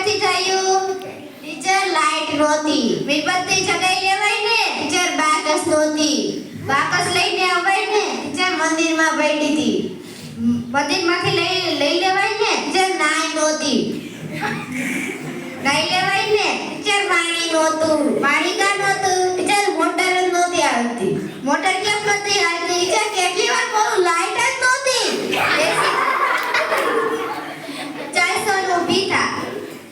નથી થયું. Teacher light નહોતી. મીણબત્તી જગાઈ લેવાય ને ટીચર બાકસ નહોતી. બાકસ લઈને અવાય ને ટીચર મંદિરમાં બેઠી હતી. મંદિરમાંથી લઈ લઈ લેવાય ને ટીચર નાય નહોતી. નાઈ લેવાય ને ટીચર પાણી નહોતું. પાણી કા નહોતું ટીચર મોટર જ નહોતી આવતી મોટર કેમ નહોતી આવતી ટીચર કેટલી વાર બહુ લાઈટ જ નહોતી ચાલ સોનુ ઊભી થા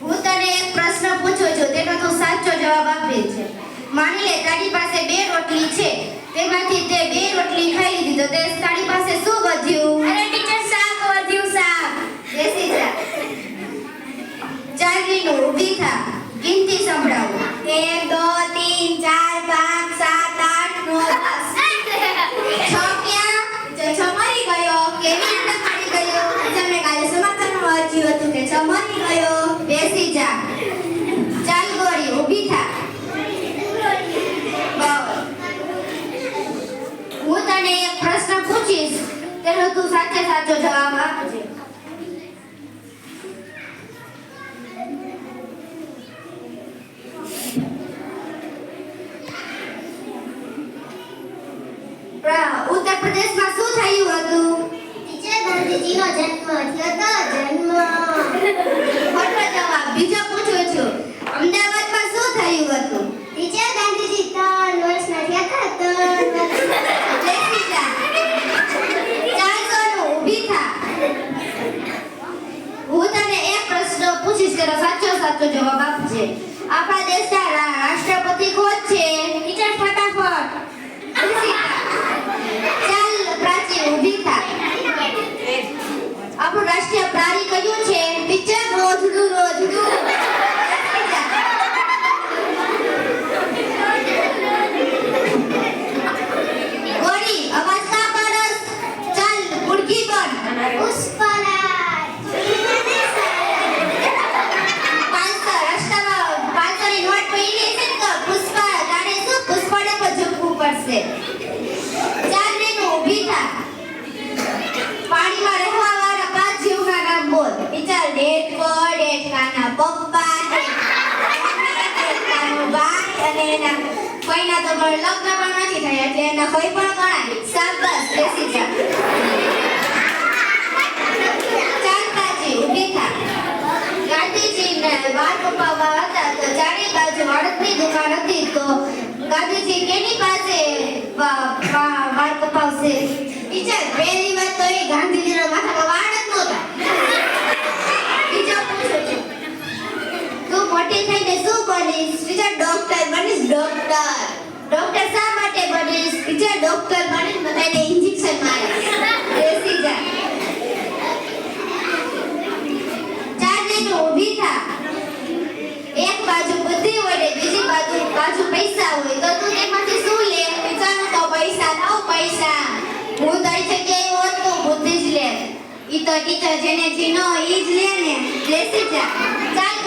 હું તને એક પ્રશ્ન પૂછું છું તેનો તું સાચો જવાબ આપે છે માની લે તારી પાસે બે રોટલી છે તેમાંથી તે બે રોટલી ખાઈ લીધી તો તે તારી પાસે શું વધ્યું? અરે ટીચર શાક વધ્યું શાક. બેસી જા ચાલ રીનુ ઊભી થા ગિનતી સંભળાવો. એક દો તીન ચાર પાંચ સાત આઠ નવ દસ. છ ક્યાં? સાચે જવાબ આપજે. ઉત્તર પ્રદેશમાં શું થયું હતું? ટીચર ગાંધીજીનો જન્મ થયો જન્મ. ખોટો જવાબ. બીજો પૂછું છું અમદાવાદમાં શું થયું હતું ટીચર ગાંધીજી ત્રણ વર્ષના થયા હતા ત્રણ વર્ષ બેસી જા. ચાલ સોનુ, ઊભી થા. હું તને એક પ્રશ્ન પૂછીશ તેનો સાચો સાચો જવાબ આપશે આપણા દેશના રાષ્ટ્રપતિ કોણ? ઝૂકવું ચાર ચાલ ઊભી થા. પાણીમાં રહેવા વાળા પાંચ જીવના નામ બોલ. ટીચર ડેટ ડેટકાના પપ્પા ડેટકાનો ભાઈ અને એના કોઈના તો પણ લગ્ન પણ નથી થયા, એટલે એના કોઈ પણ ગણાય સાબસ બેસી જા. ચાલ તાજી ઊભી થા. ગાંધીજીને વાળ કપાવવા હતા, તો ચારે બાજુ હળદની દુકાન હતી, તો ગાંધીજી કેની પાસે વાળ કપાવશે ટીચર પહેલી વાત તો એ ગાંધીજીના માથામાં વાળ જ નહોતા. તું મોટી થઈને શું બનીશ? ટીચર ડોક્ટર બનીશ? ડોક્ટર ડોક્ટર શા માટે બનીશ? ટીચર ડોક્ટર બનીશ બધાને ઇન્જેક્શન મારીશ બેસી જા ચાર જઈને ઊભી થા એક બાજુ બુદ્ધિ હોય ને બીજી બાજુ બાજુ પૈસા હોય તો તું તેમાંથી શું લે? વિચારું તો પૈસા લાવ પૈસા. હું તારી જગ્યાએ હોત તો બુદ્ધિ જ લે. ઈ તો ટીચર જેને જી ન હોય ઈ જ લે ને. બેસી જા. ચાલ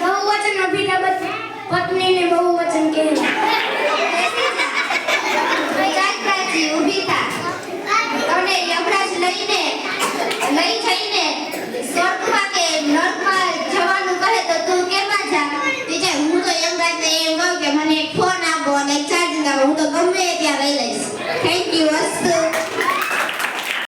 બહુવચન વચન બહુવચન અભિનવ પત્નીને બહુવચન કહેવાય.